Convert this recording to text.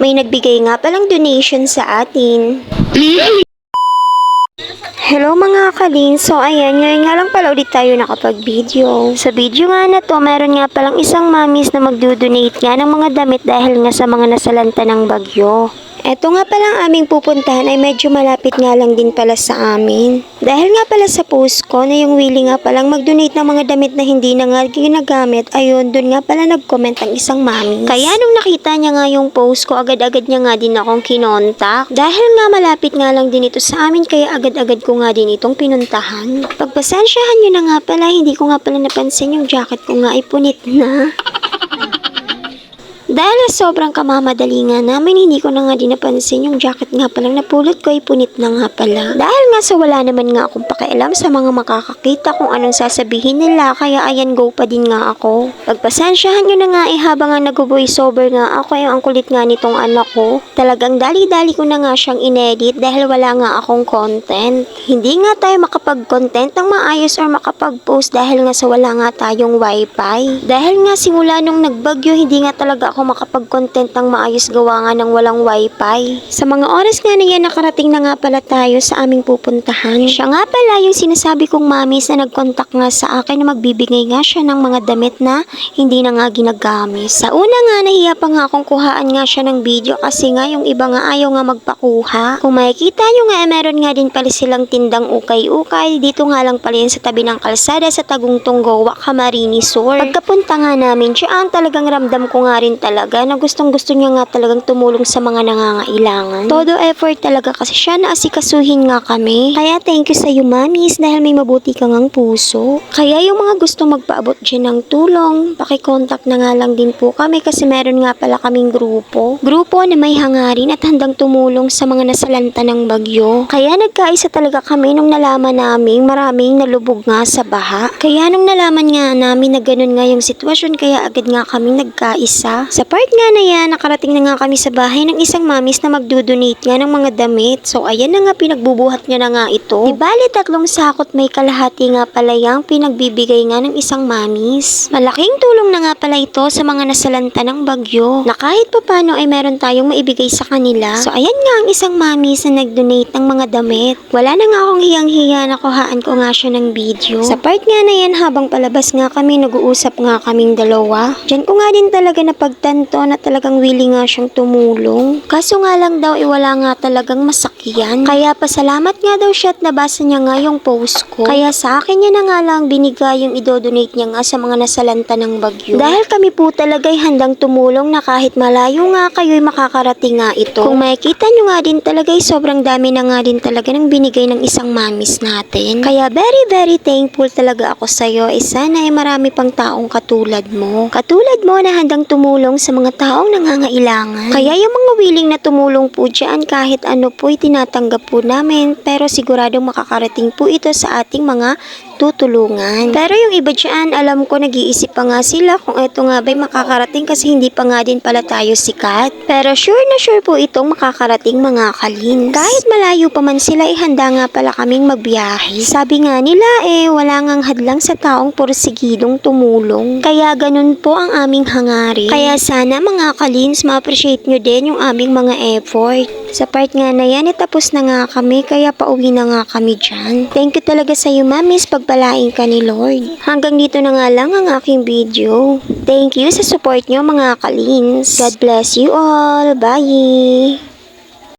May nagbigay nga palang donation sa atin. Hello mga kalin, so ayan, ngayon nga lang pala ulit tayo nakapag-video. Sa video nga na to, meron nga palang isang mamis na magdodonate nga ng mga damit dahil nga sa mga nasalanta ng bagyo. Eto nga palang aming pupuntahan ay medyo malapit nga lang din pala sa amin. Dahil nga pala sa post ko na yung willing nga palang mag-donate ng mga damit na hindi na nga ginagamit, ayun, dun nga pala nag-comment ang isang mami. Kaya nung nakita niya nga yung post ko, agad-agad niya nga din akong kinontak. Dahil nga malapit nga lang din ito sa amin, kaya agad-agad ko nga din itong pinuntahan. Pagpasensyahan nyo na nga pala, hindi ko nga pala napansin yung jacket ko nga ay punit na. Dahil sa sobrang kamamadali nga namin, hindi ko na nga din napansin yung jacket nga palang napulot ko ay punit na nga pala. Dahil nga sa wala naman nga akong pakialam sa mga makakakita kung anong sasabihin nila, kaya ayan go pa din nga ako. Pagpasensyahan nyo na nga eh habang nga nag-voice over nga ako ay ang kulit nga nitong anak ko. Talagang dali-dali ko na nga siyang inedit dahil wala nga akong content. Hindi nga tayo makapag-content ng maayos or makapag-post dahil nga sa wala nga tayong wifi. Dahil nga simula nung nagbagyo, hindi nga talaga ako makapag-content ng maayos gawa nga ng walang wifi. Sa mga oras nga na yan, nakarating na nga pala tayo sa aming pupuntahan. Siya nga pala yung sinasabi kong mamis na nag-contact nga sa akin na magbibigay nga siya ng mga damit na hindi na nga ginagamit. Sa una nga, nahiya pa nga akong kuhaan nga siya ng video kasi nga yung iba nga ayaw nga magpakuha. Kung makikita nyo nga, eh, meron nga din pala silang tindang ukay-ukay. Dito nga lang pala yan sa tabi ng kalsada sa Tagungtong Gowa, Camarines Sur. Pagkapunta nga namin, siya ang talagang ramdam ko nga rin talaga na gustong gusto niya nga talagang tumulong sa mga nangangailangan. Todo effort talaga kasi siya na asikasuhin nga kami. Kaya thank you sa iyo mamis dahil may mabuti kang ang puso. Kaya yung mga gusto magpaabot dyan ng tulong, pakicontact na nga lang din po kami kasi meron nga pala kaming grupo. Grupo na may hangarin at handang tumulong sa mga nasalanta ng bagyo. Kaya nagkaisa talaga kami nung nalaman namin maraming nalubog nga sa baha. Kaya nung nalaman nga namin na ganun nga yung sitwasyon kaya agad nga kami nagkaisa. Sa part nga na yan, nakarating na nga kami sa bahay ng isang mamis na magdodonate nga ng mga damit. So ayan na nga pinagbubuhat niya na nga ito. Di bali tatlong sakot may kalahati nga pala yung pinagbibigay nga ng isang mamis. Malaking tulong na nga pala ito sa mga nasalanta ng bagyo. Na kahit papano ay meron tayong maibigay sa kanila. So ayan nga ang isang mamis na nag-donate ng mga damit. Wala na nga akong hiyang-hiya na kuhaan ko nga siya ng video. Sa part nga na yan habang palabas nga kami nag-uusap nga kaming dalawa. Diyan ko nga din talaga napagtanto na talagang willing nga siyang tumulong. Kaso nga lang daw iwala nga talagang masakyan. Kaya pasalamat nga daw siya at nabasa niya nga yung post ko. Kaya sa akin niya na nga lang binigay yung idodonate niya nga sa mga nasalanta ng bagyo. Dahil kami po talaga'y handang tumulong na kahit malayo nga kayo'y makakarating nga ito. Kung makikita nyo nga din talaga'y sobrang dami na nga din talaga ng binigay ng isang mamis natin. Kaya very very thankful talaga ako sa'yo. Eh sana ay marami pang taong katulad mo. Katulad mo na handang tumulong sa mga taong nangangailangan. Kaya yung mga willing na tumulong po dyan kahit ano po'y tinatanggap po namin pero siguradong makakarating po ito sa ating mga tutulungan. Pero yung iba dyan, alam ko nag-iisip pa nga sila kung ito nga ba'y makakarating kasi hindi pa nga din pala tayo sikat. Pero sure na sure po itong makakarating mga kalins. Kahit malayo pa man sila, eh handa nga pala kaming magbiyahe. Sabi nga nila eh, wala ngang hadlang sa taong porsigidong tumulong. Kaya ganun po ang aming hangarin. Kaya sana mga kalins, ma-appreciate nyo din yung aming mga effort. Sa part nga na yan, eh, tapos na nga kami, kaya pauwi na nga kami dyan. Thank you talaga sa iyo, mamis, pagpalain ka ni Lord. Hanggang dito na nga lang ang aking video. Thank you sa support nyo mga kalins. God bless you all. Bye!